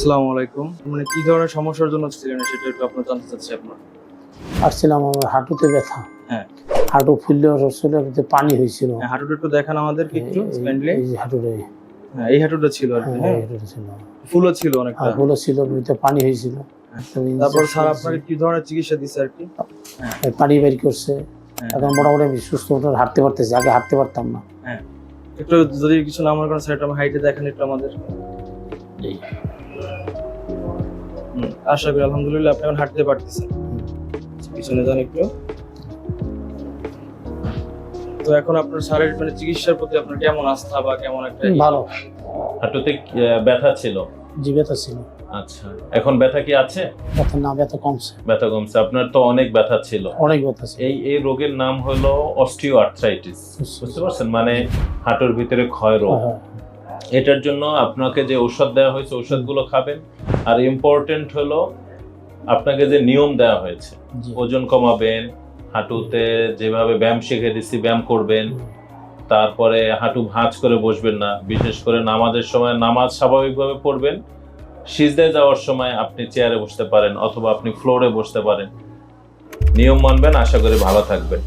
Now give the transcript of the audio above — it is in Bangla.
আসসালামু আলাইকুম। মানে কি ধরনের সমস্যার জন্য ছিলেন? সেটা একটু আপনার জানতে চাচ্ছি আপনার। আসছিলাম আমার হাঁটুতে ব্যথা। হ্যাঁ। হাঁটু ফুললে পানি হয়েছিল। হ্যাঁ, হাঁটুটা একটু দেখান আমাদেরকে একটু যে হ্যাঁ এই হাঁটুটা ছিল আর কি হ্যাঁ, হ্যাঁ? হাঁটুতে ছিল। ফুলও ছিল অনেকটা। আর হলো ছিল ভিতরে পানি হয়েছিল। হ্যাঁ। তারপর স্যার আপনাকে কি ধরনের চিকিৎসা দিচ্ছে আর কি? পানি বের করছে। হ্যাঁ, এখন মোটামুটি আমি সুস্থ হাঁটতে পারতেছি। আগে হাঁটতে পারতাম না। হ্যাঁ। একটু যদি কিছু না মনে করেন স্যার আমার হাইটে দেখেন একটু আমাদের। এই। আশা করি আলহামদুলিল্লাহ আপনি এখন হাঁটতে পারতেছেন। পিছনে যান একটু। তো এখন আপনার স্যারের মানে চিকিৎসার প্রতি আপনার কেমন আস্থা বা কেমন একটা ভালো। হাঁটুতে ব্যথা ছিল? জি ব্যথা ছিল। আচ্ছা এখন ব্যথা কি আছে? ব্যথা না ব্যথা কমছে। ব্যথা কমছে আপনার তো অনেক ব্যথা ছিল। অনেক ব্যথা ছিল। এই এই রোগের নাম হলো অস্টিও আর্থ্রাইটিস বুঝতে পারছেন? মানে হাঁটুর ভিতরে ক্ষয় রোগ। এটার জন্য আপনাকে যে ঔষধ দেওয়া হয়েছে ঔষধগুলো খাবেন। আর ইম্পর্টেন্ট হলো আপনাকে যে নিয়ম দেওয়া হয়েছে ওজন কমাবেন হাঁটুতে যেভাবে ব্যায়াম শিখে দিচ্ছি ব্যায়াম করবেন তারপরে হাঁটু ভাঁজ করে বসবেন না বিশেষ করে নামাজের সময় নামাজ স্বাভাবিকভাবে পড়বেন। সিজদায় যাওয়ার সময় আপনি চেয়ারে বসতে পারেন অথবা আপনি ফ্লোরে বসতে পারেন। নিয়ম মানবেন আশা করি ভালো থাকবেন।